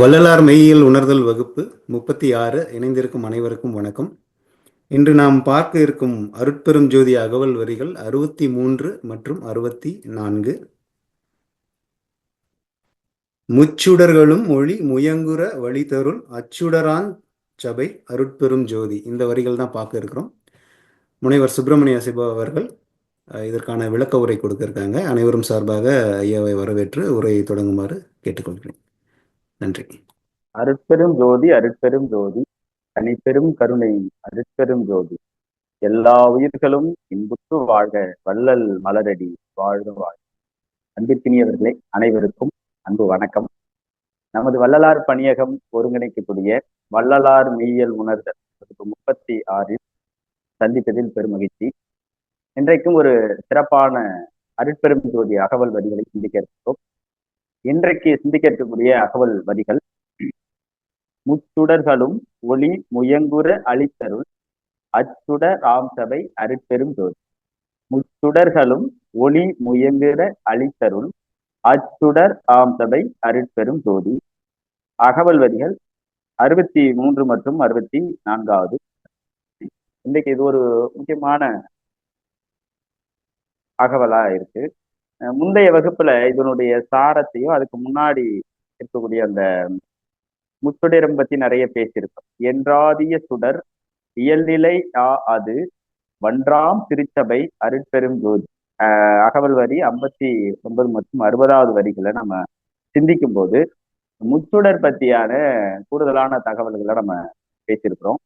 வள்ளலார் மெய்யியல் உணர்தல் வகுப்பு முப்பத்தி ஆறு இணைந்திருக்கும் அனைவருக்கும் வணக்கம். இன்று நாம் பார்க்க இருக்கும் அருட்பெரும் ஜோதி அகவல் வரிகள் அறுபத்தி மூன்று மற்றும் அறுபத்தி நான்கு. முச்சுடர்களும் ஒளி முயங்குற வழித்தருள் அச்சுடரான் சபை அருட்பெரும் ஜோதி. இந்த வரிகள் தான் பார்க்க இருக்கிறோம். முனைவர் சுப்பிரமணிய சிபா அவர்கள் இதற்கான விளக்க உரை கொடுக்க இருக்காங்க அனைவரும் சார்பாக ஐயாவை வரவேற்று உரையை தொடங்குமாறு கேட்டுக்கொள்கிறேன். நன்றி. அருட்பெரும் ஜோதி அருட்பெரும் ஜோதி தனிப்பெரும் கருணை அருட்பெரும் ஜோதி. எல்லா உயிர்களும் இன்புற்று வாழ்க வள்ளல் மலரடி வாழ்க வாழ்க. அன்பிற்கினியவர்களே அனைவருக்கும் அன்பு வணக்கம். நமது வள்ளலார் பணியகம் ஒருங்கிணைக்கக்கூடிய வள்ளலார் மெய்யியல் உணர்தல் முப்பத்தி ஆறில் சந்திப்பதில் பெருமகிழ்ச்சி இன்றைக்கும் ஒரு சிறப்பான அருட்பெரும் ஜோதி அகவல் வரிகளை சிந்திக்க இருக்கிறோம் இன்றைக்கு சிந்திக்கக்கூடிய அகவல் வரிகள் முச்சுடர்களும் ஒளி முயங்குற அளித்தருள் அச்சுட ராம் சபை அருட்பெரும் ஜோதி. முச்சுடர்களும் ஒளி முயங்குற அளித்தருள் அச்சுடர் ஆம் சபை அருட்பெரும் ஜோதி. அகவல் வரிகள் அறுபத்தி மூன்று மற்றும் அறுபத்தி நான்காவது. இன்றைக்கு இது ஒரு முக்கியமான அகவலா இருக்கு. முந்தைய வகுப்புல இதனுடைய சாரத்தையும் அதுக்கு முன்னாடி இருக்கக்கூடிய அந்த முச்சுடரம் பத்தி நிறைய பேசியிருக்கோம். என்றாதிய சுடர் இயல்நிலை ஆ அது வன்றாம் திருச்சபை அருட்பெரும் ஜோதி. அகவல் வரி ஐம்பத்தி ஒன்பது மற்றும் அறுபதாவது வரிகளை நம்ம சிந்திக்கும் போது முச்சுடர் பத்தியான கூடுதலான தகவல்களை நம்ம பேசியிருக்கிறோம்.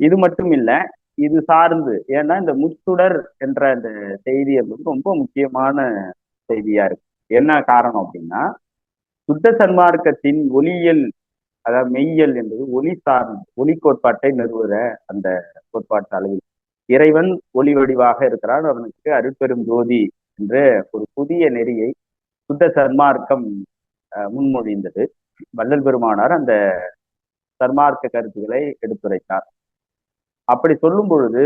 இது மட்டும் இல்லை இது சார்ந்து. ஏன்னா இந்த முத்துடர் என்ற அந்த செய்தி வந்து ரொம்ப முக்கியமான செய்தியா இருக்கு. என்ன காரணம் அப்படின்னா சுத்த சன்மார்க்கத்தின் ஒளியியல் அதாவது மெய்யியல் என்பது ஒளி சார்ந்த ஒளி கோட்பாட்டை நிறுவுற அந்த கோட்பாட்டு அளவில். இறைவன் ஒளி வடிவாக இருக்கிறான். அவனுக்கு அருட்பெரும் ஜோதி என்ற ஒரு புதிய நெறியை சுத்த சன்மார்க்கம் முன்மொழிந்தது. வள்ளல் பெருமானார் அந்த சன்மார்க்க கருத்துக்களை எடுத்துரைத்தார். அப்படி சொல்லும் பொழுது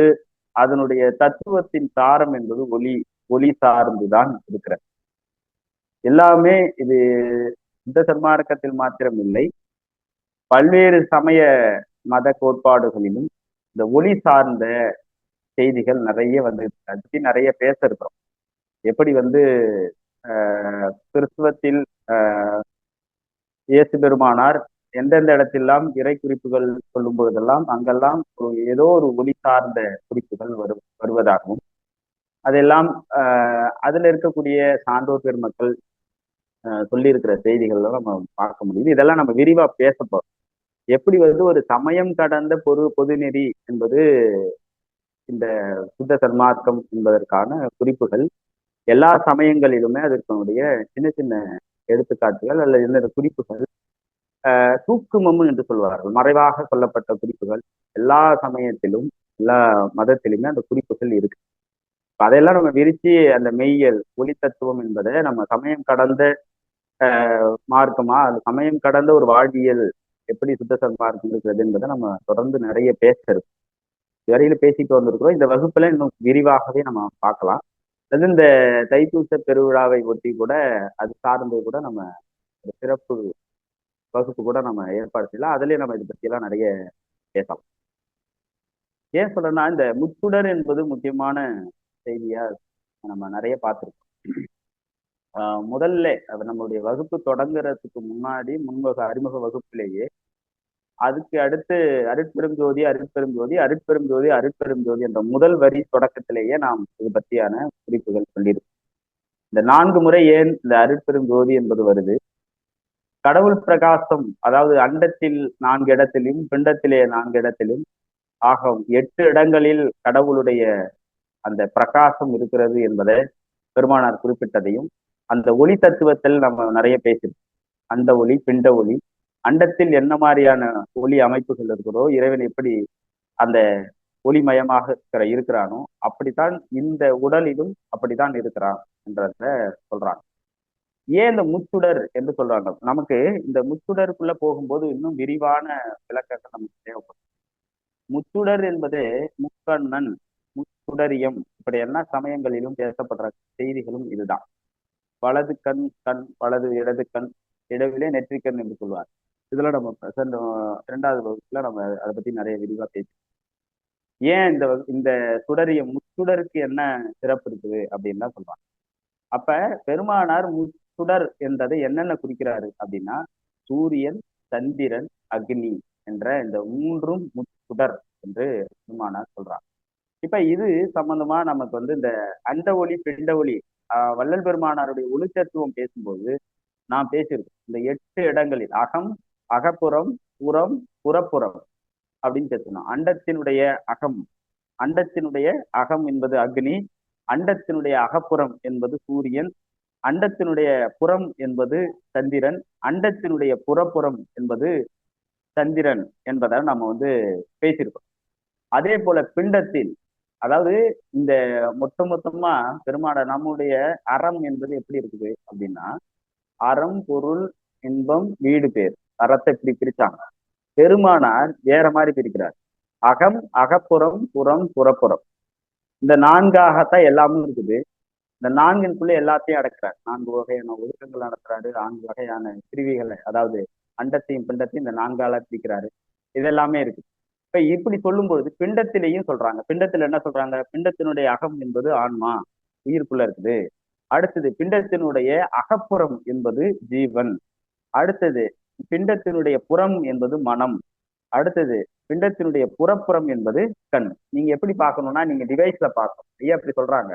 அதனுடைய தத்துவத்தின் சாரம் என்பது ஒலி ஒலி சார்ந்துதான் இருக்கிறது. எல்லாமே இது இந்த சன்மார்க்கத்தில் மாத்திரம் இல்லை பல்வேறு சமய மத கோட்பாடுகளிலும் இந்த ஒளி சார்ந்த செய்திகள் நிறைய வந்து அதை நிறைய பேச இருக்கிறோம். எப்படி வந்து ஆஹ், கிறிஸ்துவத்தில் ஆஹ், இயேசு பெருமானார் எந்தெந்த இடத்தெல்லாம் இறை குறிப்புகள் சொல்லும் பொழுதெல்லாம் அங்கெல்லாம் ஏதோ ஒரு ஒளி சார்ந்த குறிப்புகள் வரு வருவதாகவும் அதெல்லாம் ஆஹ், அதுல இருக்கக்கூடிய சான்றோர் பெருமக்கள் ஆஹ், சொல்லியிருக்கிற செய்திகள்லாம் நம்ம பார்க்க முடியுது. இதெல்லாம் நம்ம விரிவா பேச போறோம். எப்படி வந்து ஒரு சமயம் கடந்த பொது பொதுநெறி என்பது இந்த சுத்த சன்மார்க்கம் என்பதற்கான குறிப்புகள் எல்லா சமயங்களிலுமே அதற்குடைய சின்ன சின்ன எடுத்துக்காட்டுகள் அல்லது இந்த குறிப்புகள் தூக்குமம் என்று சொல்வார்கள். மறைவாக சொல்லப்பட்ட குறிப்புகள் எல்லா சமயத்திலும் எல்லா மதத்திலுமே அந்த குறிப்புகள் இருக்கு. அதையெல்லாம் நம்ம விரிச்சு அந்த மெய்யியல் ஒளி தத்துவம் என்பதை நம்ம சமயம் கடந்த மார்க்கமா அது சமயம் கடந்த ஒரு வாழ்வியல் எப்படி சுத்த சன்மார்க்கம் இருக்கிறது என்பதை நம்ம தொடர்ந்து நிறைய பேச வரையில பேசிட்டு வந்திருக்கிறோம். இந்த வகுப்புல இன்னும் விரிவாகவே நம்ம பார்க்கலாம். அது இந்த தைப்பூச பெருவிழாவை ஒட்டி கூட அது சார்ந்து கூட நம்ம சிறப்பு வகுப்பு கூட நம்ம ஏற்பாடு செய்யலாம் அதுலயே நம்ம இதை பற்றியெல்லாம் நிறைய பேசலாம். ஏன் சொல்றேன்னா இந்த முத்துடர் என்பது முக்கியமான செய்தியா நம்ம நிறைய பார்த்திருக்கோம். ஆஹ் முதல்ல அது நம்மளுடைய வகுப்பு தொடங்குறதுக்கு முன்னாடி முன்வக அறிமுக வகுப்பிலேயே அதுக்கு அடுத்து அருட்பெரும் ஜோதி அருட்பெரும் ஜோதி அருட்பெரும் ஜோதி அருட்பெரும் ஜோதி என்ற முதல் வரி தொடக்கத்திலேயே நாம் இது பற்றியான குறிப்புகள் சொல்லியிருக்கோம். இந்த நான்கு முறை ஏன் இந்த அருட்பெரும் ஜோதி என்பது வருது? கடவுள் பிரகாசம் அதாவது அண்டத்தில் நான்கு இடத்திலும் பிண்டத்திலே நான்கு இடத்திலும் ஆகும். எட்டு இடங்களில் கடவுளுடைய அந்த பிரகாசம் இருக்கிறது என்பதை பெருமானார் குறிப்பிட்டதையும் அந்த ஒளி தத்துவத்தில் நம்ம நிறைய பேசிருக்கோம். அந்த ஒளி பிண்ட ஒளி அண்டத்தில் என்ன மாதிரியான ஒளி அமைப்புகள் இருக்கிறதோ இறைவன் எப்படி அந்த ஒளிமயமாக இருக்கிற இருக்கிறானோ அப்படித்தான் இந்த உடலிலும் அப்படித்தான் இருக்கிறான் என்றத சொல்றாங்க. ஏன் இந்த முச்சுடர் என்று சொல்றாங்க? நமக்கு இந்த முச்சுடருக்குள்ள போகும்போது இன்னும் விரிவான விளக்கங்கள் நமக்கு தேவைப்படும். முச்சுடர் என்பது முக்கண்ணன் முச்சுடரியம் இப்படி எல்லா சமயங்களிலும் பேசப்படுற செய்திகளும் இதுதான். வலது கண் கண் வலது இடது கண் இடவிலே நெற்றிக்கண் என்று சொல்வார். இதுல நம்ம இரண்டாவது வகுப்புல நம்ம அதை பத்தி நிறைய விரிவா பேசி ஏன் இந்த வகு- இந்த சுடரியம் முச்சுடருக்கு என்ன சிறப்பு இருக்குது அப்படின்னு தான் சொல்றாங்க அப்ப பெருமானார் சுடர் என்றதை என்னென்ன குறிக்கிறாரு அப்படின்னா சூரியன் சந்திரன் அக்னி என்ற இந்த மூன்றும் சுடர் என்று பெருமானார் சொல்றாங்க இப்ப இது சம்பந்தமா நமக்கு வந்து இந்த அண்ட ஒளி பிண்ட ஒளி ஆஹ் வள்ளல் பெருமானாருடைய ஒளிச்சத்துவம் பேசும்போது நான் பேசியிருக்கேன் இந்த எட்டு இடங்களில் அகம் அகப்புறம் புறம் புறப்புறம் அப்படின்னு பேசணும் அண்டத்தினுடைய அகம் அண்டத்தினுடைய அகம் என்பது அக்னி அண்டத்தினுடைய அகப்புறம் என்பது சூரியன் அண்டத்தினுடைய புறம் என்பது சந்திரன் அண்டத்தினுடைய புறப்புறம் என்பது சந்திரன் என்பதை நம்ம வந்து பேசியிருக்கோம். அதே போல பிண்டத்தில் அதாவது இந்த மொத்த மொத்தமா பெருமாட நம்முடைய அறம் என்பது எப்படி இருக்குது அப்படின்னா அறம் பொருள் இன்பம் வீடு பேர் அறத்தை இப்படி பிரிச்சாங்க. பெருமானார் வேற மாதிரி பிரிக்கிறார். அகம் அகப்புறம் புறம் புறப்புறம். இந்த நான்காகத்தான் எல்லாமும் இருக்குது. இந்த நான்கின்குள்ள எல்லாத்தையும் அடக்கிறார். நான்கு வகையான ஒழுக்கங்கள் நடத்துறாரு. நான்கு வகையான பிரிவிகளை அதாவது அண்டத்தையும் பிண்டத்தையும் இந்த நான்கால பிரிக்கிறாரு. இதெல்லாமே இருக்கு. இப்ப இப்படி சொல்லும் பொழுது பிண்டத்திலையும் சொல்றாங்க. பிண்டத்துல என்ன சொல்றாங்க? பிண்டத்தினுடைய அகம் என்பது ஆன்மா உயிருக்குள்ள இருக்குது. அடுத்தது பிண்டத்தினுடைய அகப்புறம் என்பது ஜீவன். அடுத்தது பிண்டத்தினுடைய புறம் என்பது மனம். அடுத்தது பிண்டத்தினுடைய புறப்புறம் என்பது கண். நீங்க எப்படி பார்க்கணும்னா நீங்க டிவைஸ்ல பார்க்கணும். ஐயா அப்படி சொல்றாங்க.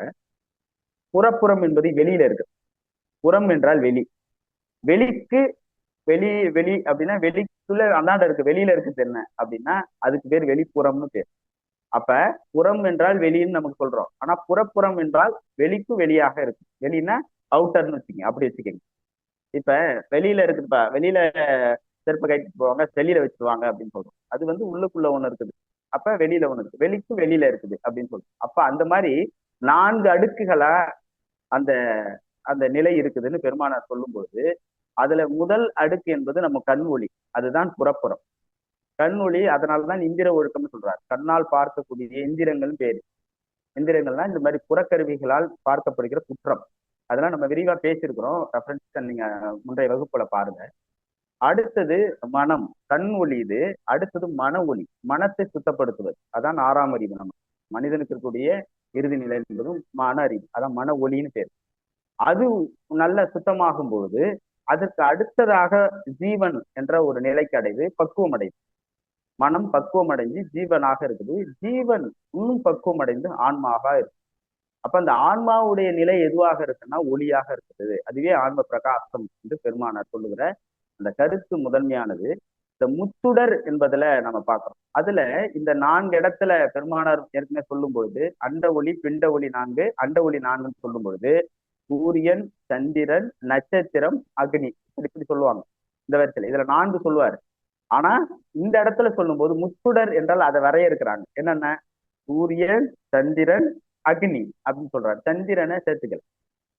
புறப்புறம் என்பது வெளியில இருக்கு புறம் என்றால் வெளி. வெளிக்கு வெளி வெளி அப்படின்னா வெளிக்குள்ள அந்தாண்ட இருக்கு. வெளியில இருக்குது என்ன அப்படின்னா அதுக்கு பேர் வெளிப்புறம்னு பேர். அப்ப புறம் என்றால் வெளின்னு நமக்கு சொல்றோம். ஆனா புறப்புறம் என்றால் வெளிக்கு வெளியாக இருக்கு வெளின்னா அவுட்டர்னு வச்சுக்கோங்க. அப்படி வச்சுக்கோங்க. இப்ப வெளியில இருக்குதுப்பா வெளியில செருப்பு கட்டிட்டு போவாங்க வெளியில வச்சுருவாங்க அப்படின்னு சொல்றோம். அது வந்து உள்ளுக்குள்ள ஒண்ணு இருக்குது. அப்ப வெளியில ஒண்ணு இருக்கு. வெளிக்கு வெளியில இருக்குது அப்படின்னு சொல்றோம். அப்ப அந்த மாதிரி நான்கு அடுக்குகளா அந்த அந்த நிலை இருக்குதுன்னு பெருமானார் சொல்லும்போது அதுல முதல் அடுக்கு என்பது நம்ம கண்மொழி அதுதான் புறப்புறம். கண்மொழி அதனாலதான் இந்திர ஒழுக்கம்னு சொல்றாரு. கண்ணால் பார்க்கக்கூடிய எந்திரங்கள் பேரு எந்திரங்கள்னா இந்த மாதிரி புறக்கருவிகளால் பார்க்கப்படுகிற குற்றம். அதெல்லாம் நம்ம விரிவா பேசியிருக்கிறோம். ரெஃபரன்ஸ் நீங்க முந்தைய வகுப்புல பாருங்க. அடுத்தது மனம் கண் ஒளி இது. அடுத்தது மன ஒளி மனத்தை சுத்தப்படுத்துவது. அதான் ஆறாம் அறிவு நம்ம. மனிதனுக்கு இருக்கக்கூடிய இறுதி நிலை என்பதும் மன அறிவு அதான் மன ஒளின்னு பேர். அது நல்ல சுத்தமாகும் பொழுது அதற்கு அடுத்ததாக ஜீவன் என்ற ஒரு நிலைக்கு அடைவு பக்குவம் அடைவு மனம் பக்குவம் அடைஞ்சு ஜீவனாக இருக்குது. ஜீவன் இன்னும் பக்குவம் அடைந்து ஆன்மாவாக இருக்கு. அப்ப அந்த ஆன்மாவுடைய நிலை எதுவாக இருக்குன்னா ஒளியாக இருக்குது. அதுவே ஆன்ம பிரகாசம் என்று பெருமானார் சொல்லுகிற அந்த கருத்து முதன்மையானது. இந்த முத்துடர் என்பதுல நம்ம பார்க்கிறோம். அதுல இந்த நான்கு இடத்துல பெருமானார் ஏற்கனவே சொல்லும் பொழுது அண்ட ஒளி பிண்ட ஒளி நான்கு அண்ட ஒளி நான்குன்னு சொல்லும் பொழுது சூரியன் சந்திரன் நட்சத்திரம் அக்னி இப்படி இப்படி சொல்லுவாங்க. இந்த வரிசையில இதுல நான்கு சொல்லுவாரு. ஆனா இந்த இடத்துல சொல்லும்போது முத்துடர் என்றால் அதை வரையறுக்கிறாங்க. என்னென்ன? சூரியன் சந்திரன் அக்னி அப்படின்னு சொல்றாரு. சந்திரனை சேர்த்துக்கல.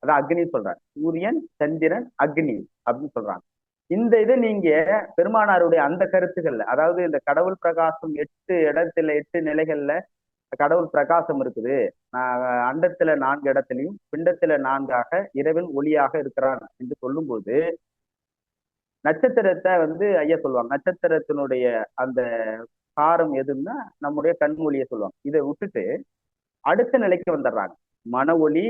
அதான் அக்னி சொல்றாரு. சூரியன் சந்திரன் அக்னி அப்படின்னு சொல்றாங்க. இந்த இதை நீங்க பெருமானாருடைய அந்த கருத்துக்கள்ல அதாவது இந்த கடவுள் பிரகாசம் எட்டு இடத்துல எட்டு நிலைகள்ல கடவுள் பிரகாசம் இருக்குது. நான் அண்டத்துல நான்கு இடத்துலையும் பிண்டத்துல நான்காக இரவில் ஒளியாக இருக்கிறான் என்று சொல்லும்போது நட்சத்திரத்தை வந்து ஐயா சொல்லுவாங்க. நட்சத்திரத்தினுடைய அந்த காரம் எதுன்னா நம்முடைய கண்மொழியை சொல்லுவாங்க. இதை விட்டுட்டு அடுத்த நிலைக்கு வந்துடுறாங்க. மன ஒளி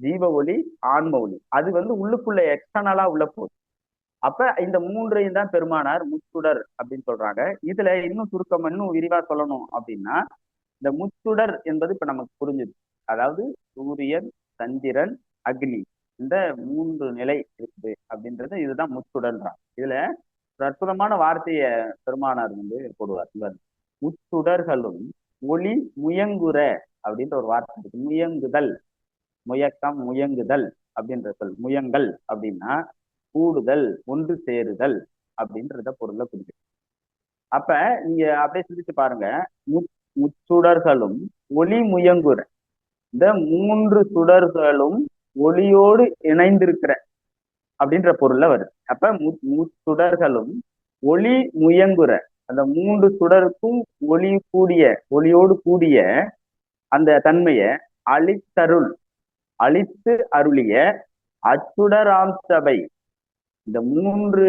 ஜீவ ஒளி ஆன்ம ஒளி. அது வந்து உள்ளுக்குள்ள எக்ஸ்டர்னலா உள்ள போகுது. அப்ப இந்த மூன்றையும் தான் பெருமானார் முத்துடர் அப்படின்னு சொல்றாங்க. இதுல இன்னும் சுருக்கம் இன்னும் விரிவா சொல்லணும் அப்படின்னா இந்த முத்துடர் என்பது இப்ப நமக்கு புரிஞ்சுது. அதாவது சூரியன் சந்திரன் அக்னி. இந்த மூன்று நிலை இருக்குது அப்படின்றது இதுதான் முச்சுடர்ன்றாங்க இதுல ஒரு அற்புதமான வார்த்தைய பெருமானார் வந்து போடுவார். இவர் முத்துடர்களும் ஒளி முயங்குற அப்படின்ற ஒரு வார்த்தை இருக்கு. முயங்குதல். முயக்கம் முயங்குதல் அப்படின்ற சொல். முயங்கல் அப்படின்னா கூடுதல் ஒன்று சேருதல் அப்படின்றத பொருளை குறிக்கும் அப்ப நீங்க அப்படியே சிந்திச்சு பாருங்க. முச்சுடர்களும் ஒளி முயங்குற இந்த மூன்று சுடர்களும் ஒளியோடு இணைந்திருக்கிற அப்படின்ற பொருள்ல வருது. அப்ப முச்சுடர்களும் ஒளி முயங்குற அந்த மூன்று சுடருக்கும் ஒளி கூடிய ஒளியோடு கூடிய அந்த தன்மைய அழித்தருள் அழித்து அருளிய அச்சுடராம் சபை இந்த மூன்று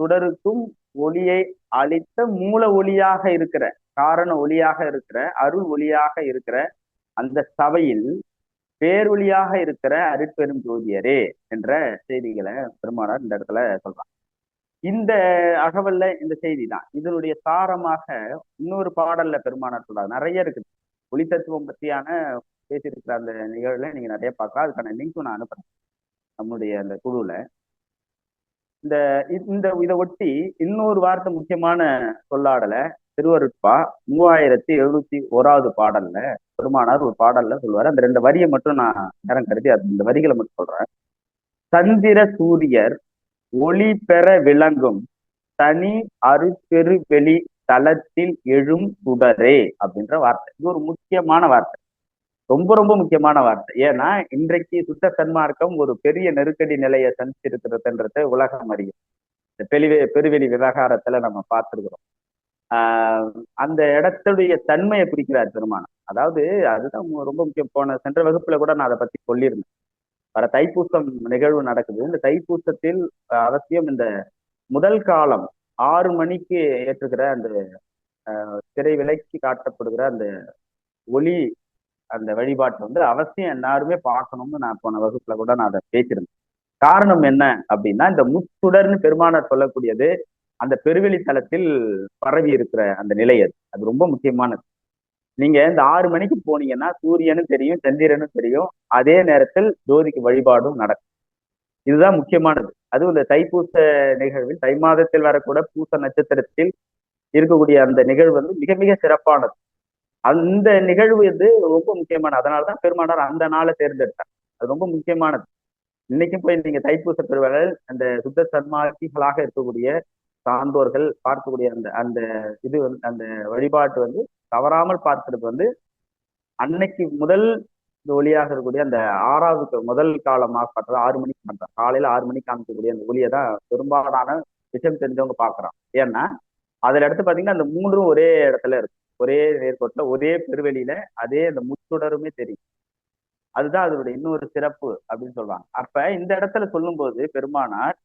சுடருக்கும் ஒளியை அளித்த மூல ஒளியாக இருக்கிற காரண ஒளியாக இருக்கிற அருள் ஒளியாக இருக்கிற அந்த சபையில் பேரொளியாக இருக்கிற அருட்பெரும் ஜோதியரே என்ற செய்திகளை பெருமானார் இந்த இடத்துல சொல்றாங்க இந்த அகவல்ல இந்த செய்தி தான் இதனுடைய சாரமாக இன்னொரு பாடல்ல பெருமானார் சொல்றாரு. நிறைய இருக்குது ஒளி தத்துவம் பற்றியான பேசியிருக்கிற அந்த நிகழ்வுல நீங்க நிறைய பார்க்கலாம். அதுக்கான லிங்க்கும் நான் அனுப்புறேன். நம்முடைய அந்த குழுல. இந்த இந்த இதை ஒட்டி இன்னொரு வார்த்தை முக்கியமான சொல்லாடல திருவருட்பா மூவாயிரத்தி எழுநூத்தி ஓராவது பாடல்ல பெருமானார் ஒரு பாடல்ல சொல்லுவாரு. அந்த ரெண்டு வரியை மட்டும் நான் நேரம் கருதி அது இந்த வரிகளை மட்டும் சொல்றேன். சந்திர சூரியர் ஒளி பெற விளங்கும் தனி அருப்பெரு வெளி தளத்தில் எழும் சுடரே அப்படின்ற வார்த்தை. இது ஒரு முக்கியமான வார்த்தை. ரொம்ப ரொம்ப முக்கியமான வார்த்தை. ஏன்னா இன்றைக்கு சுத்த சன்மார்க்கம் ஒரு பெரிய நெருக்கடி நிலையை சந்திச்சிருக்கிறதுன்றத உலகம் அறியும். இந்த பெருவெ பெருவெளி விவகாரத்துல நம்ம பார்த்துருக்கிறோம். ஆஹ் அந்த இடத்துடைய தன்மையை குறிக்கிறார் பெருமானம் அதாவது அதுதான் ரொம்ப முக்கியம். போன சென்ற வகுப்புல கூட நான் அதை பத்தி சொல்லியிருந்தேன். வர தைப்பூசம் நிகழ்வு நடக்குது. இந்த தைப்பூசத்தில் அவசியம் இந்த முதல் காலம் ஆறு மணிக்கு ஏற்றுகிற அந்த திரை விலைக்கு காட்டப்படுகிற அந்த ஒளி அந்த வழிபாட்டை வந்து அவசியம் எல்லாருமே பார்க்கணும்னு நான் போன வகுப்புல கூட நான் அதை பேசியிருந்தேன். காரணம் என்ன அப்படின்னா இந்த முத்துடர்னு பெருமானார் சொல்லக்கூடியது அந்த பெருவெளி தளத்தில் பரவி இருக்கிற அந்த நிலை அது. அது ரொம்ப முக்கியமானது. நீங்க இந்த ஆறு மணிக்கு போனீங்கன்னா சூரியனும் தெரியும் சந்திரனும் தெரியும். அதே நேரத்தில் ஜோதிக்கு வழிபாடும் நடக்கும். இதுதான் முக்கியமானது. அதுவும் இந்த தைப்பூச நிகழ்வில் தை மாதத்தில் வரக்கூட பூச நட்சத்திரத்தில் இருக்கக்கூடிய அந்த நிகழ்வு வந்து மிக மிக சிறப்பானது. அந்த நிகழ்வு வந்து ரொம்ப முக்கியமான அதனாலதான் பெருமானார் அந்த நாளை தேர்ந்தெடுத்தார். அது ரொம்ப முக்கியமானது. இன்னைக்கும் போய் நீங்க தைப்பூச பெருவர்கள் அந்த சுத்த சன்மார்த்திகளாக இருக்கக்கூடிய சான்றோர்கள் பார்க்கக்கூடிய அந்த அந்த இது வந்து அந்த வழிபாட்டு வந்து தவறாமல் பார்க்கறது வந்து அன்னைக்கு முதல் ஒளியாக இருக்கக்கூடிய அந்த ஆறாவது முதல் காலமாக பார்த்தது ஆறு மணிக்கு பண்றான் காலையில ஆறு மணிக்கு காமிக்கக்கூடிய அந்த ஒளியை தான் பெரும்பாலான விஷயம் தெரிஞ்சவங்க பாக்குறான் ஏன்னா அதுல எடுத்து பாத்தீங்கன்னா அந்த மூன்றும் ஒரே இடத்துல இருக்கும் ஒரே நேர்கோட்டில் ஒரே பெருவெளியில அதே அந்த முத்துடருமே தெரியும். அதுதான் அதனுடைய இன்னொரு சிறப்பு அப்படின்னு சொல்றாங்க அப்ப இந்த இடத்துல சொல்லும்போது பெருமானார்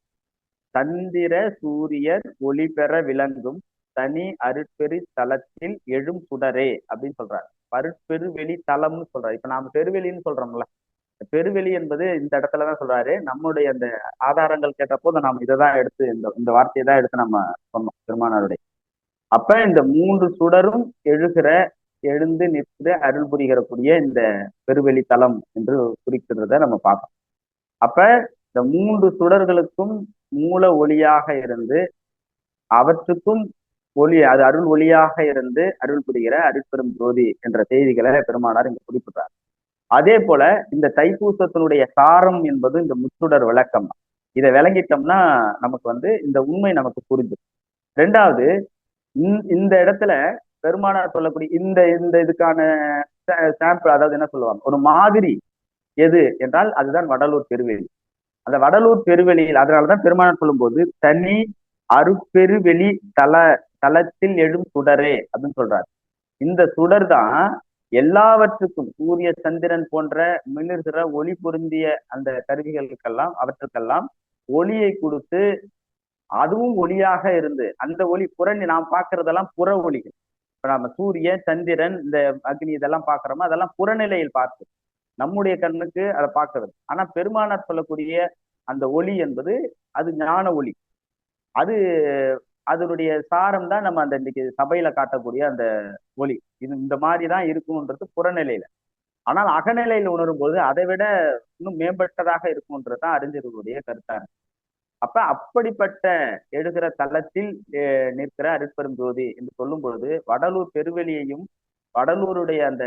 சந்திர சூரியர் ஒளி பெற விளங்கும் தனி அருட்பெரு தலத்தில் எழும் சுடரே அப்படின்னு சொல்றாரு. பருட்பெருவெளி தலம்னு சொல்றாரு. இப்ப நாம பெருவெளின்னு சொல்றோம்ல. பெருவெளி என்பது இந்த இடத்துலதான் சொல்றாரு. நம்முடைய அந்த ஆதாரங்கள் கேட்டப்போ நாம் இதை தான் எடுத்து இந்த இந்த வார்த்தையை தான் எடுத்து நம்ம சொன்னோம் பெருமானாருடைய. அப்ப இந்த மூன்று சுடரும் எழுகிற எழுந்து நிற்கிற அருள் புரிகிறக்கூடிய இந்த பெருவெளி தலம் என்று குறிக்கிறத நம்ம பார்க்கணும். அப்ப இந்த மூன்று சுடர்களுக்கும் மூல ஒளியாக இருந்து அவற்றுக்கும் ஒளி அது அருள் ஒளியாக இருந்து அருள் புரிகிற அருட்பெரும் ஜோதி என்ற செய்திகளை பெருமானார் இங்க குறிப்பிட்டார் அதே போல இந்த தைப்பூசத்தினுடைய சாரம் என்பது இந்த முச்சுடர் விளக்கம். இதை விளங்கிட்டோம்னா நமக்கு வந்து இந்த உண்மை நமக்கு புரிஞ்சு ரெண்டாவது இந்த இடத்துல பெருமானார் சொல்லக்கூடிய இந்த இந்த இதுக்கான சாம்பிள் அதாவது என்ன சொல்லுவாங்க? ஒரு மாதிரி எது என்றால் அதுதான் வடலூர் பெருவெளி. அந்த வடலூர் பெருவெளியில் அதனாலதான் பெருமானார் சொல்லும்போது தனி அருப்பெருவெளி தல தளத்தில் எழும் சுடரே அப்படின்னு சொல்றாரு. இந்த சுடர் தான் எல்லாவற்றுக்கும் சூரிய சந்திரன் போன்ற மிளிர்கிற ஒளி பொருந்திய அந்த கருவிகளுக்கெல்லாம் அவற்றுக்கெல்லாம் ஒளியை கொடுத்து அதுவும் ஒளியாக இருந்து அந்த ஒளி புறணி நாம் பார்க்கறதெல்லாம் புற ஒளிகள். இப்ப நம்ம சூரியன் சந்திரன் இந்த அக்னி இதெல்லாம் பாக்குறோமோ அதெல்லாம் புறநிலையில் பார்த்து நம்முடைய கண்ணுக்கு அதை பார்க்கறது. ஆனா பெருமானார் சொல்லக்கூடிய அந்த ஒளி என்பது அது ஞான ஒளி. அது அதனுடைய சாரம் தான் நம்ம அந்த இன்னைக்கு சபையில காட்டக்கூடிய அந்த ஒளி. இது இந்த மாதிரி தான் இருக்கும்ன்றது புறநிலையில. ஆனால் அகநிலையில உணரும் போது அதை விட இன்னும் மேம்பட்டதாக இருக்கும்ன்றது தான் அறிஞர்களுடைய கருத்தா இருக்கு. அப்ப அப்படிப்பட்ட எழுகிற தளத்தில் நிற்கிற அருட்பெரும் ஜோதி என்று சொல்லும் பொழுது வடலூர் பெருவெளியையும் வடலூருடைய அந்த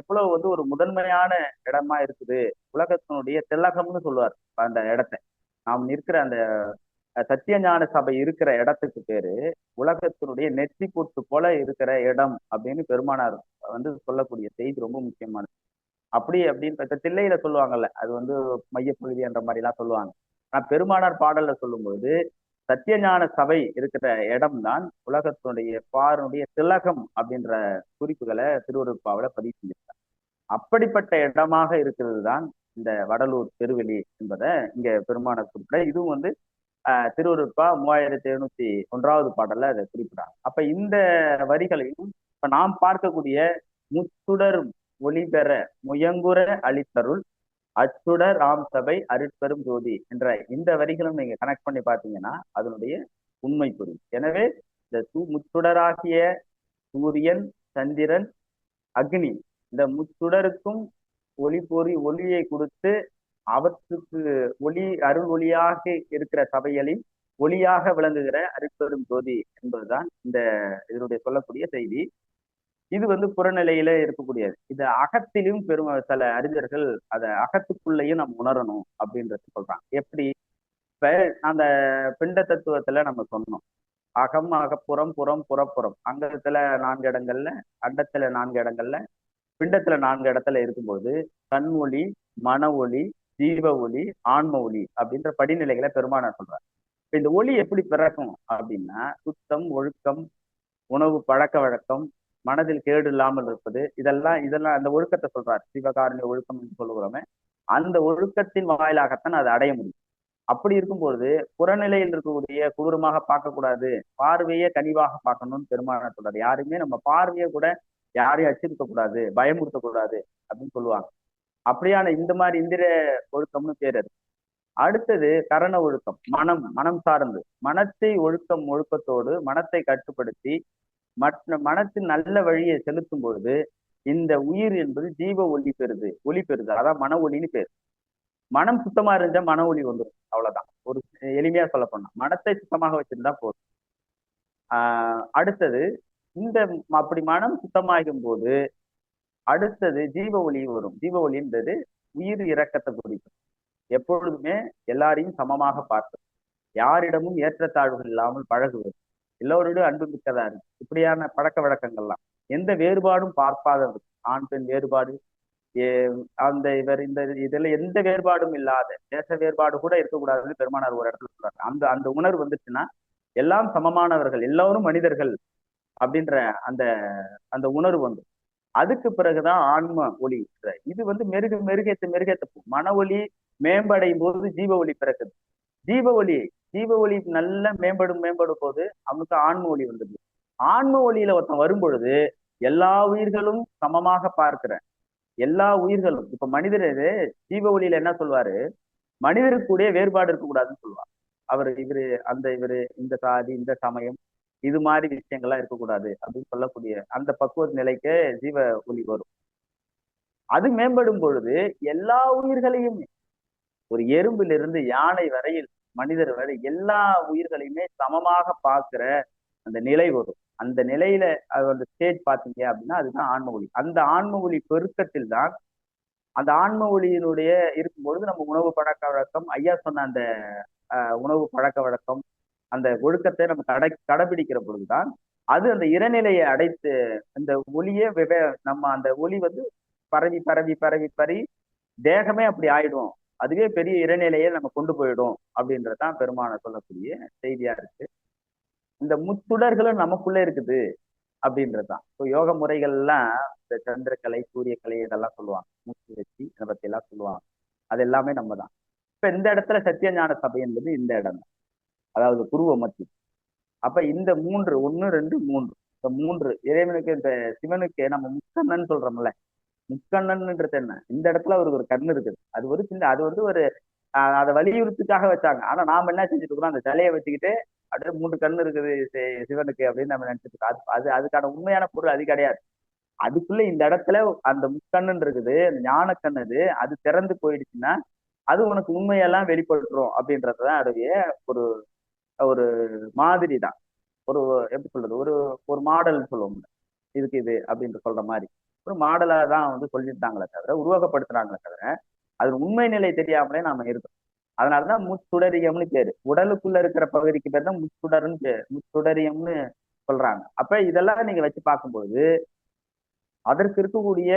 எவ்வளவு வந்து ஒரு முதன்மையான இடமா இருக்குது. உலகத்தினுடைய திலகம்னு சொல்லுவார் அந்த இடத்த. நாம் நிற்கிற அந்த சத்தியஞான சபை இருக்கிற இடத்துக்கு பேரு உலகத்தினுடைய நெற்றி பொட்டு போல இருக்கிற இடம் அப்படின்னு பெருமானார் வந்து சொல்லக்கூடிய செய்தி ரொம்ப முக்கியமானது. அப்படி அப்படின்னு தில்லையில சொல்லுவாங்கல்ல அது வந்து மையப்பகுதி என்ற மாதிரி எல்லாம் சொல்லுவாங்க. நான் பெருமானார் பாடல்ல சொல்லும்போது சத்தியஞான சபை இருக்கிற இடம் தான் உலகத்தினுடைய பாருனுடைய திலகம் அப்படின்ற குறிப்புகளை திருவருப்பாவில பதிவு செஞ்சிருக்காங்க அப்படிப்பட்ட இடமாக இருக்கிறது தான் இந்த வடலூர் பெருவெளி என்பதை இங்க பெருமான குறிப்பிட இதுவும் வந்து ஆஹ் திருவருப்பா மூவாயிரத்தி எழுநூத்தி ஒன்றாவது பாடல்ல அதை குறிப்பிடாங்க அப்ப இந்த வரிகளையும் இப்ப நாம் பார்க்கக்கூடிய முத்துடர் ஒளிபெற முயங்குற அளித்தருள் அச்சுடர் ராம் சபை அருட்பெரும் ஜோதி என்ற இந்த வரிகளும் நீங்க கனெக்ட் பண்ணி பார்த்தீங்கன்னா அதனுடைய உண்மை புரியும். எனவே இந்த சூ முச்சுடராகிய சூரியன் சந்திரன் அக்னி இந்த முச்சுடருக்கும் ஒளி பொறி ஒளியை கொடுத்து அவற்றுக்கு ஒளி அருள் ஒளியாக இருக்கிற சபைகளில் ஒளியாக விளங்குகிற அருட்பெரும் ஜோதி என்பதுதான் இந்த இதனுடைய சொல்லக்கூடிய செய்தி. இது வந்து புறநிலையில இருக்கக்கூடியது. இது அகத்திலும் பெரும் சில அறிஞர்கள் அதை அகத்துக்குள்ளேயும் நம்ம உணரணும் அப்படின்றது சொல்றாங்க. எப்படி? இப்ப அந்த பிண்ட தத்துவத்துல நம்ம சொன்னோம். அகம் அகப்புறம் புறம் புறப்புறம். அங்கத்துல நான்கு இடங்கள்ல அண்டத்துல நான்கு இடங்கள்ல பிண்டத்துல நான்கு இடத்துல இருக்கும்போது கண் ஒளி மன ஒளி ஜீவ ஒளி ஆன்ம ஒளி அப்படின்ற படிநிலைகளை பெருமானார் சொல்றாரு. இந்த ஒளி எப்படி பிறக்கும் அப்படின்னா சுத்தம் ஒழுக்கம் உணவு பழக்க வழக்கம் மனதில் கேடு இல்லாமல் இருப்பது இதெல்லாம் இதெல்லாம் அந்த ஒழுக்கத்தை சொல்றாரு. சிவகாரணிய ஒழுக்கம் என்று சொல்லுகிறோமே அந்த ஒழுக்கத்தின் வாயிலாகத்தான் அதை அடைய முடியும். அப்படி இருக்கும்போது புறநிலையில் இருக்கக்கூடிய குரூரமாக பார்க்கக்கூடாது பார்வையே கனிவாக பார்க்கணும்னு பெருமான சொல்றாரு. யாருமே நம்ம பார்வையை கூட யாரையும் அச்சுறுத்த கூடாது பயமுறுத்த கூடாது அப்படின்னு சொல்லுவாங்க. அப்படியான இந்த மாதிரி இந்திர ஒழுக்கம்னு பேர் அது. அடுத்தது கரண ஒழுக்கம் மனம் மனம் சார்ந்து. மனத்தை ஒழுக்கம் ஒழுக்கத்தோடு மனத்தை கட்டுப்படுத்தி மற்ற மனத்தின் நல்ல வழியை செலுத்தும் பொழுது இந்த உயிர் என்பது ஜீவ ஒளி பெறுது ஒளி பெறுது. அதான் மன ஒளின்னு பேர். மனம் சுத்தமா இருந்தா மன ஒளி வந்துடும் அவ்வளவுதான். ஒரு எளிமையா சொல்ல போனா மனத்தை சுத்தமாக வச்சிருந்தா போதும். ஆஹ் அடுத்தது இந்த அப்படி மனம் சுத்தமாகும் போது அடுத்தது ஜீவ ஒளி வரும். ஜீவ ஒளின்றது உயிர் இறக்கத்தை குறிக்கும். எப்பொழுதுமே எல்லாரையும் சமமாக பார்ப்பது யாரிடமும் ஏற்றத்தாழ்வுகள் இல்லாமல் பழகுவது. எல்லோருடைய அன்பு மிக்கதா இருக்கு இப்படியான பழக்க வழக்கங்கள்லாம். எந்த வேறுபாடும் பார்ப்பாதது ஆண் பெண் வேறுபாடு. அந்த இவர் இந்த இதுல எந்த வேறுபாடும் இல்லாத தேச வேறுபாடு கூட இருக்கக்கூடாதுன்னு பெருமானார் ஒரு இடத்துல சொல்றாரு. அந்த அந்த உணர்வு வந்துச்சுன்னா எல்லாம் சமமானவர்கள் எல்லோரும் மனிதர்கள் அப்படின்ற அந்த அந்த உணர்வு வந்து. அதுக்கு பிறகுதான் ஆன்ம ஒளி இது வந்து மெருகு மெருகேத்து மெருகேத்த மன ஒளி மேம்படையும் போது ஜீவ ஒளி பிறக்குது. ஜீவ ஒளி ஜீவ ஒளி நல்ல மேம்படும் மேம்படும் போது அவனுக்கு ஆன்ம ஒளி வந்தது ஆன்ம ஒளியில ஒருத்தன் வரும் பொழுது எல்லா உயிர்களும் சமமாக பார்க்கிறேன் எல்லா உயிர்களும் இப்ப மனிதர் ஜீவ ஒளியில என்ன சொல்வாரு? மனிதருக்கு கூட வேறுபாடு இருக்கக்கூடாதுன்னு சொல்லுவார் அவர் இவரு அந்த இவரு இந்த சாதி இந்த சமயம் இது மாதிரி விஷயங்கள்லாம் இருக்கக்கூடாது அப்படின்னு சொல்லக்கூடிய அந்த பக்குவ நிலைக்கு ஜீவ ஒளி வரும். அது மேம்படும் பொழுது எல்லா உயிர்களையும் ஒரு எறும்பிலிருந்து யானை வரையில் மனிதர் வேறு எல்லா உயிர்களையுமே சமமாக பார்க்கிற அந்த நிலை வரும். அந்த நிலையில அது அந்த ஸ்டேஜ் பார்த்தீங்க அப்படின்னா அதுதான் ஆன்ம ஒளி. அந்த ஆன்ம ஒளி பெருக்கத்தில் தான் அந்த ஆன்ம ஒளியினுடைய இருக்கும்பொழுது நம்ம உணவு பழக்க வழக்கம் ஐயா சொன்ன அந்த உணவு பழக்க வழக்கம் அந்த ஒழுக்கத்தை நம்ம கடை கடைபிடிக்கிற பொழுதுதான் அது அந்த இறநிலையை அடைத்து அந்த ஒளியே வெவ்வே நம்ம அந்த ஒளி வந்து பரவி பரவி பரவி பரவி தேகமே அப்படி ஆயிடும். அதுவே பெரிய இறைநிலையை நம்ம கொண்டு போயிடும் அப்படின்றதான் பெருமான சொல்லக்கூடிய செய்தியா இருக்கு. இந்த முத்துடர்களும் நமக்குள்ள இருக்குது அப்படின்றதுதான். இப்போ யோக முறைகள்லாம் இந்த சந்திரக்கலை சூரியக்கலை இதெல்லாம் சொல்லுவாங்க. மூச்சு வச்சு இதை பத்தி எல்லாம் சொல்லுவாங்க. அது எல்லாமே நம்ம தான் இப்ப இந்த இடத்துல சத்திய ஞான சபை என்பது இந்த இடம் தான். அதாவது குருவ மத்தி அப்ப இந்த மூன்று ஒன்று ரெண்டு மூன்று. இந்த மூன்று இறைவனுக்கு இந்த சிவனுக்கு நம்ம முக்கண்ணன் சொல்றோம்ல. முக்கண்ணன்ன்றது என்ன? இந்த இடத்துல அவருக்கு ஒரு கண் இருக்குது. அது ஒரு சின்ன அது வந்து ஒரு அதை வலியுறுத்துக்காக வச்சாங்க. ஆனா நாம என்ன செஞ்சுட்டு இருக்கோம் அந்த சிலையை வச்சுக்கிட்டு அப்படியே மூன்று கண் இருக்குது சிவனுக்கு அப்படின்னு நம்ம நினைச்சிட்டு இருக்கோம். அது அதுக்கான உண்மையான பொருள் அது கிடையாது. அதுக்குள்ள இந்த இடத்துல அந்த முக்கண்ணன் இருக்குது அந்த ஞானக்கண் அது அது திறந்து போயிடுச்சுன்னா அது உனக்கு உண்மையெல்லாம் வெளிப்படுத்துறோம் அப்படின்றதுதான் அதுடைய ஒரு ஒரு மாதிரி தான் ஒரு எப்படி சொல்றது? ஒரு ஒரு மாடல் சொல்லுவோம் இதுக்கு இது அப்படின்ற சொல்ற மாதிரி. ஒரு மாடலா தான் வந்து சொல்லியிருந்தாங்களே தவிர உருவகப்படுத்துறாங்களே தவிர அது உண்மை நிலை தெரியாமலே நாம இருக்கோம். அதனாலதான் முச்சுடரியம்னு பேரு. உடலுக்குள்ள இருக்கிற பகுதிக்கு பேர் தான் முச்சுடர்னு பேர் முச்சுடரியம்னு சொல்றாங்க. அப்ப இதெல்லாம் நீங்க வச்சு பார்க்கும்போது அதற்கு இருக்கக்கூடிய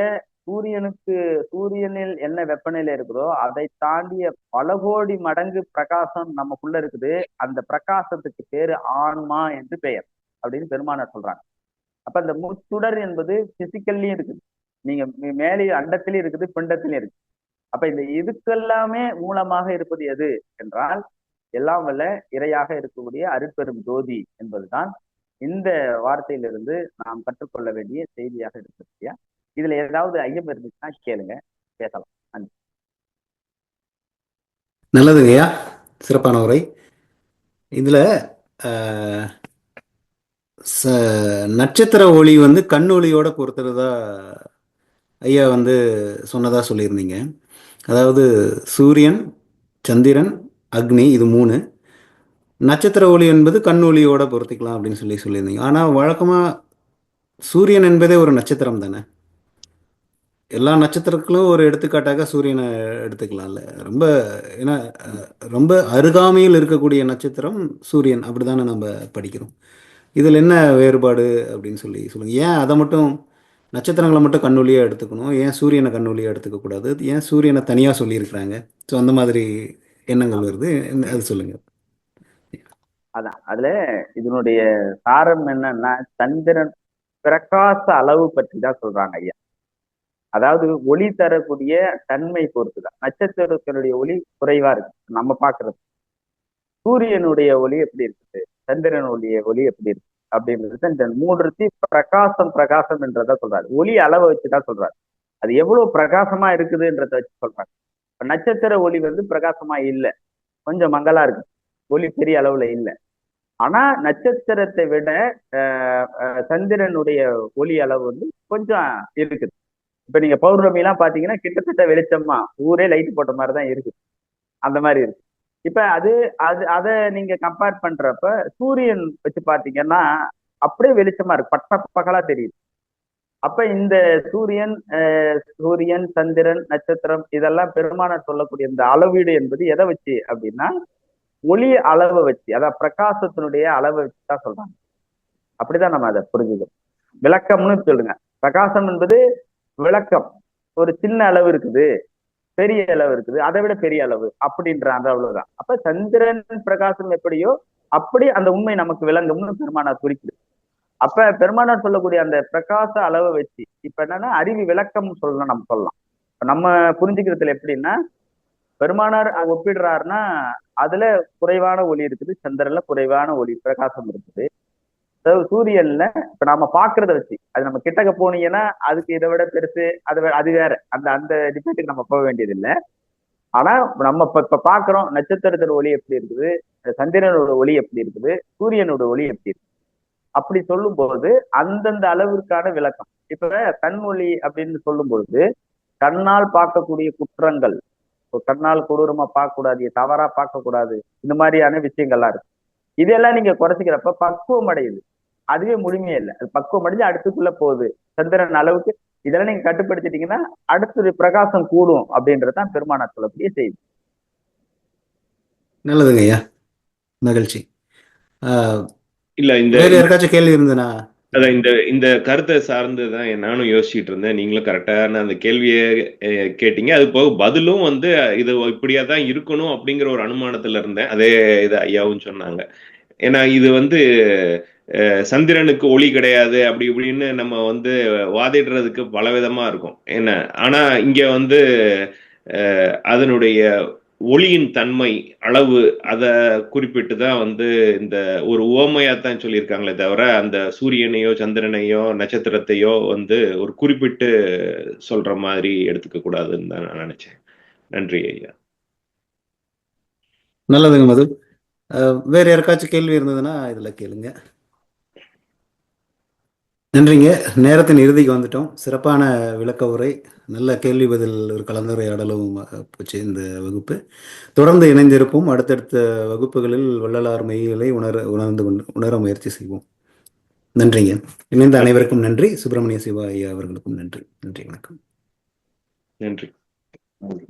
சூரியனுக்கு சூரியனில் என்ன வெப்பநிலை இருக்குதோ அதை தாண்டிய பல கோடி மடங்கு பிரகாசம் நமக்குள்ள இருக்குது. அந்த பிரகாசத்துக்கு பேரு ஆன்மா என்று பெயர் அப்படின்னு பெருமானார் சொல்றாங்க. அப்ப இந்த முத்துடர் என்பது பிசிக்கல்லையும் இருக்குது. நீங்க மேலே அண்டத்திலயும் இருக்குது பிண்டத்திலயும் இருக்கு அப்ப இந்த இதுக்கெல்லாமே மூலமாக இருப்பது எது என்றால் எல்லாம் வல்ல இறையாக இருக்கக்கூடிய அருட்பெரும் ஜோதி என்பதுதான் இந்த வார்த்தையிலிருந்து நாம் கற்றுக்கொள்ள வேண்டிய செய்தியாக இருக்கு இதுல ஏதாவது ஐயம் இருந்துச்சுன்னா கேளுங்க பேசலாம். நன்றி. நல்லதுங்கய்யா. சிறப்பான உரை. இதுல ச நட்சத்திர ஒளி வந்து கண் ஒளியோட பொறுத்துறதா ஐயா வந்து சொன்னதாக சொல்லியிருந்தீங்க. அதாவது சூரியன் சந்திரன் அக்னி இது மூணு. நட்சத்திர ஒளி என்பது கண் ஒளியோட பொருத்திக்கலாம் அப்படின்னு சொல்லி சொல்லியிருந்தீங்க. ஆனால் வழக்கமாக சூரியன் என்பதே ஒரு நட்சத்திரம் தானே. எல்லா நட்சத்திரங்களும் ஒரு எடுத்துக்காட்டாக சூரியனை எடுத்துக்கலாம்ல. ரொம்ப ஏன்னா ரொம்ப அருகாமையில் இருக்கக்கூடிய நட்சத்திரம் சூரியன். அப்படி தானே நம்ம படிக்கிறோம். இதில் என்ன வேறுபாடு அப்படின்னு சொல்லி சொல்லுங்க. ஏன் அதை மட்டும் நட்சத்திரங்களை மட்டும் கண்ணொலியாக எடுத்துக்கணும்? ஏன் சூரியனை கண்ணொலியாக எடுத்துக்கக்கூடாது ஏன் சூரியனை தனியாக சொல்லியிருக்கிறாங்க? ஸோ அந்த மாதிரி எண்ணங்கள் வருது. அது சொல்லுங்க. அதான். அதுல இதனுடைய சாரம் என்னன்னா சந்திரன் பிரகாச அளவு பற்றி தான் சொல்றாங்க ஐயா. அதாவது ஒளி தரக்கூடிய தன்மை பொறுத்துதான் நட்சத்திரத்தினுடைய ஒளி குறைவா இருக்கு. நம்ம பாக்குறது சூரியனுடைய ஒளி எப்படி இருக்குது? சந்திரனுடைய ஒளி எப்படி இருக்கு? அப்படின்றது இந்த மூன்றுத்தையும் பிரகாசம் பிரகாசம் என்றதா சொல்றாரு. ஒளி அளவை வச்சுதான் சொல்றாரு. அது எவ்வளவு பிரகாசமா இருக்குதுன்றத வச்சு சொல்றாங்க இப்ப நட்சத்திர ஒளி வந்து பிரகாசமா இல்லை. கொஞ்சம் மங்கலா இருக்கு. ஒளி பெரிய அளவுல இல்லை. ஆனா நட்சத்திரத்தை விட சந்திரனுடைய ஒளி அளவு வந்து கொஞ்சம் இருக்குது. இப்ப நீங்க பௌர்ணமி எல்லாம் பாத்தீங்கன்னா கிட்டத்தட்ட வெளிச்சமா ஊரே லைட் போட்ட மாதிரிதான் இருக்கு இருக்குது. அந்த மாதிரி இருக்கு. இப்ப அது அது அதை நீங்க கம்பேர் பண்றப்ப சூரியன் வச்சு பாத்தீங்கன்னா அப்படியே வெளிச்சமா இருக்கு. பட்ட பகலா தெரியுது. அப்ப இந்த சூரியன் சூரியன் சந்திரன் நட்சத்திரம் இதெல்லாம் பெருமானார் சொல்லக்கூடிய இந்த அளவீடு என்பது எதை வச்சு அப்படின்னா ஒளி அளவை வச்சு அதாவது பிரகாசத்தினுடைய அளவை வச்சு தான் சொல்றாங்க. அப்படிதான் நம்ம அதை புரிஞ்சுக்கணும். விளக்கம்னு சொல்லுங்க. பிரகாசம் என்பது விளக்கம். ஒரு சின்ன அளவு இருக்குது. பெரிய அளவு இருக்குது. அதை விட பெரிய அளவு அப்படின்ற அந்த அவ்வளவுதான். அப்ப சந்திரன் பிரகாசம் எப்படியோ அப்படி அந்த உண்மை நமக்கு விளங்கும்னு பெருமானார் குறிக்குது. அப்ப பெருமானார் சொல்லக்கூடிய அந்த பிரகாச அளவை வச்சு இப்ப என்னன்னா அறிவு விளக்கம் சொல்லலாம் நம்ம சொல்லலாம். இப்ப நம்ம புரிஞ்சுக்கிறதுல எப்படின்னா பெருமானார் ஒப்பிடுறாருன்னா அதுல குறைவான ஒளி இருக்குது சந்திரன்ல குறைவான ஒளி பிரகாசம் இருக்குது. சூரியன்ல இப்ப நாம பாக்குறத வச்சு அது நம்ம கிட்டக்க போனீங்கன்னா அதுக்கு இதை விட பெருசு அது அது வேற. அந்த அந்த டிபேட்டுக்கு நம்ம போக வேண்டியது இல்லை ஆனா நம்ம இப்ப இப்ப பாக்குறோம் நட்சத்திரத்தோட ஒளி எப்படி இருக்குது சந்திரனோட ஒளி எப்படி இருக்குது சூரியனோட ஒளி எப்படி இருக்கு அப்படி சொல்லும்போது அந்தந்த அளவிற்கான விளக்கம். இப்ப கண் ஒளி அப்படின்னு பொழுது கண்ணால் பார்க்கக்கூடிய குற்றங்கள் இப்போ கண்ணால் கொடூரமா பார்க்க கூடாது தவறா பார்க்க கூடாது இந்த மாதிரியான விஷயங்கள்லாம் இருக்கு. இதெல்லாம் நீங்க குறைச்சிக்கிறப்ப பக்குவம் அடையுது. அதுவே முழுமையே இல்லை. அது பக்குவம் அடைஞ்சு அடுத்துக்குள்ள போகுது. சந்திரன் அளவுக்கு இதெல்லாம் நீங்க கட்டுப்படுத்திட்டீங்கன்னா அடுத்து பிரகாசம் கூடும் அப்படின்றதுதான் பெருமானார் சொல்லக்கூடிய செய்தி. நல்லதுங்க ஐயா. மகிழ்ச்சி. இல்ல இந்த வேற யாருக்காச்சும் கேள்வி இருந்ததுன்னா? அதான் இந்த இந்த கருத்தை சார்ந்து தான் நானும் யோசிச்சுட்டு இருந்தேன். நீங்களும் கரெக்டான அந்த கேள்வியை கேட்டீங்க. அது போக பதிலும் வந்து இது இப்படியா தான் இருக்கணும் அப்படிங்கிற ஒரு அனுமானத்துல இருந்தேன். அதே இது ஐயாவும் சொன்னாங்க. ஏன்னா இது வந்து சந்திரனுக்கு ஒளி கிடையாது அப்படி இப்படின்னு நம்ம வந்து வாதிடுறதுக்கு பல விதமா இருக்கும். என்ன? ஆனா இங்க வந்து அதனுடைய ஒளியின் தன்மை அளவு அதை குறிப்பிட்டு தான் வந்து இந்த ஒரு உவமையா தான் சொல்லியிருக்காங்களே தவிர அந்த சூரியனையோ சந்திரனையோ நட்சத்திரத்தையோ வந்து ஒரு குறிப்பிட்டு சொல்ற மாதிரி எடுத்துக்க கூடாதுன்னு தான் நான் நினைச்சேன். நன்றி ஐயா. நல்லதுங்க மது. வேற யாருக்காச்சும் கேள்வி இருந்ததுன்னா இதுல கேளுங்க. நன்றிங்க. நேரத்தின் இறுதிக்கு வந்துட்டோம். சிறப்பான விளக்க உரை நல்ல கேள்வி பதில் ஒரு கலந்துரையாடலும் போச்சு இந்த வகுப்பு. தொடர்ந்து இணைந்திருப்போம். அடுத்தடுத்த வகுப்புகளில் வள்ளலார் மெய்களை உணர உணர்ந்து கொண்டு உணர முயற்சி செய்வோம். நன்றிங்க. இணைந்த அனைவருக்கும் நன்றி. சுப்பிரமணிய சிவா ஐயா அவர்களுக்கும் நன்றி. நன்றி வணக்கம். நன்றி. நன்றி.